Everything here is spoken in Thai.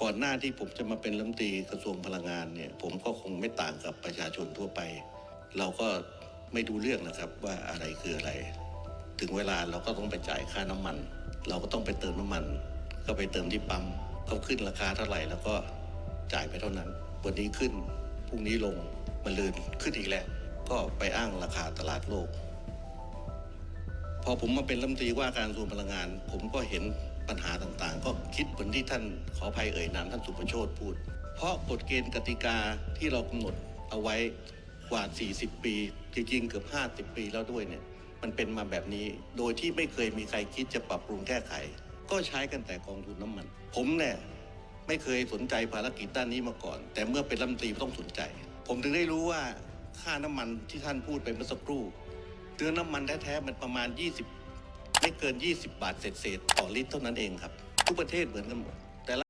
ก่อนหน้าที่ผมจะมาเป็นรัฐมนตรีกระทรวงพลังงานเนี่ย ผมก็คงไม่ต่างกับประชาชนทั่วไป เราก็ไม่ดูเรื่องนะครับว่าอะไรคืออะไร ถึงเวลาเราก็ต้องไปจ่ายค่าน้ำมัน เราก็ต้องไปเติมน้ำมัน ก็ไปเติมที่ปั๊มเขาขึ้นราคาเท่าไหร่แล้วก็จ่ายไปเท่านั้น วันนี้ขึ้นพรุ่งนี้ลงมาลืนขึ้นอีกแล้ว ก็ไปอ้างราคาตลาดโลก พอผมมาเป็นรัฐมนตรีว่าการกระทรวงพลังงาน ผมก็เห็นปัญหาต่างๆ ก็ คิดเหมือนที่ท่านขออภัยเอ่ยนามท่านสุประโชตพูด เพราะกฎเกณฑ์กติกาที่เรากำหนดเอาไว้กว่า 40 ปีจริงๆเกือบ 50 ปีแล้วด้วยเนี่ยมันเป็นมาแบบนี้ โดยที่ไม่เคยมีใครคิดจะปรับปรุงแก้ไข ก็ใช้กันแต่กองทุนน้ำมัน ผมเนี่ยไม่เคยสนใจภารกิจด้านนี้มาก่อน แต่เมื่อเป็นรัฐมนตรีต้องสนใจ ผมถึงได้รู้ว่าค่าน้ำมันที่ท่านพูดไปเมื่อสักครู่เตือนน้ำมันแท้ๆมันประมาณ 20 ไม่เกิน 20 บาทเศษๆต่อลิตรเท่านั้นเองครับ ทุกประเทศเหมือนกันหมด